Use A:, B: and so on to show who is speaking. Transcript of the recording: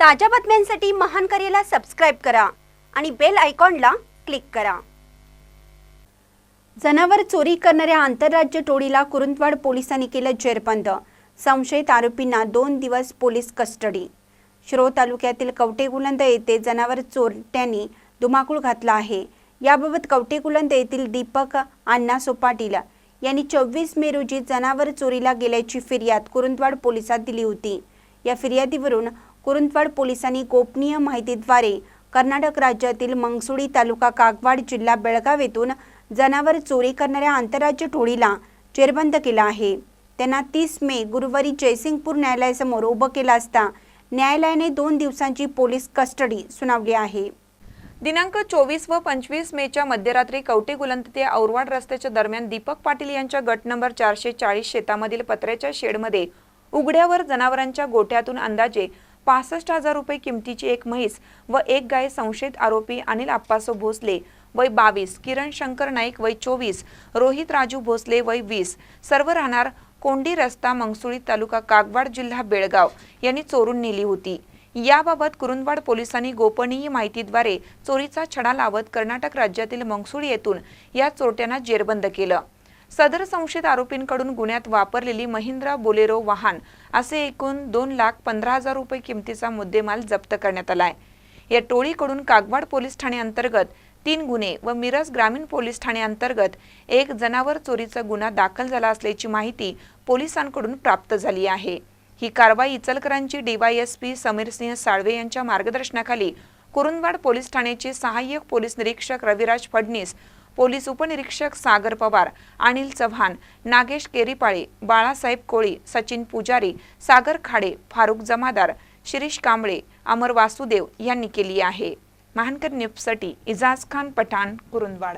A: ताज्या बातम्यांसाठी महान करेला सबस्क्राईब करा आणि बेल आयकॉनला क्लिक करा. जनावर चोरी करणाऱ्या आंतरराज्य टोळीला कुरुंदवाड पोलिसांनी केलं जेरबंद. संशयित आरोपींना दोन दिवस पोलीस कस्टडी. शिरो तालुक्यातील कवटेगुलंद येथे जनावर चोरट्यांनी धुमाकूळ घातला आहे. याबाबत कवटेगुलंद येथील दीपक अण्णा सोपाटील यांनी चोवीस मे रोजी जनावर चोरीला गेल्याची फिर्याद कुरुंदवाड पोलिसात दिली होती. या फिर्यादीवरून कुरुंदवाड पोलिसांनी गोपनीय माहितीद्वारे कर्नाटक राज्यातील मंगसुळी तालुका कागवाड जिल्हा बेळगाव येथून जनावर चोरी करणाऱ्या आंतरराज्य टोळीला जेरबंद केला आहे. त्यांना तीस मे गुरुवारी जयसिंगपूर न्यायालयासमोर उभं केलं असता न्यायालयाने दोन दिवसांची पोलीस कस्टडी सुनावली आहे.
B: दिनांक चोवीस व पंचवीस मेच्या मध्यरात्री कवटे गुलंत ते औरवाड रस्त्याच्या दरम्यान दीपक पाटील यांच्या गट नंबर चारशे चाळीस शेतामधील पत्र्याच्या शेडमध्ये उघड्यावर जनावरांच्या गोठ्यातून अंदाजे पासष्ट हजार रुपये किमतीची एक म्हैस व एक गाय संशयित आरोपी अनिल आप्पासो भोसले वय बावीस किरण शंकर नाईक वय चोवीस रोहित राजू भोसले वय वीस सर्व राहणार कोंडी रस्ता मंगसुळी तालुका कागवाड जिल्हा बेळगाव यांनी चोरून नेली होती. याबाबत कुरुंदवाड पोलिसांनी गोपनीय माहितीद्वारे चोरीचा छडा लावत कर्नाटक राज्यातील मंगसुळी येथून या चोरट्यांना जेरबंद केलं. सदर संशयित आरोपींकडून गुन्ह्यात वापरलेली महिंद्रा बोलेरो वाहन असे एकूण दोन लाख पंधरा हजार रुपये किमतीचा मुद्देमाल जप्त करण्यात आलाय. या टोळीकडून कागवाड पोलीस ठाणे अंतर्गत तीन गुन्हे व मिरज ग्रामीण पोलीस ठाणे अंतर्गत एक जनावर चोरीचा गुन्हा दाखल झाला असल्याची माहिती पोलिसांकडून प्राप्त झाली आहे. ही कारवाई इचलकरांची डीवायएसपी समीर सिंह साळवे यांच्या मार्गदर्शनाखाली कुरुंदवाड पोलीस ठाण्याचे सहाय्यक पोलीस निरीक्षक रविराज फडणीस पोलीस उपनिरीक्षक सागर पवार अनिल चव्हाण नागेश केरीपाळे बाळासाहेब कोळी सचिन पुजारी सागर खाडे फारुख जमादार शिरीष कांबळे अमर वासुदेव यांनी केली आहे. महानकर न्यूजसाठी इजाज खान पठाण कुरुंदवाड.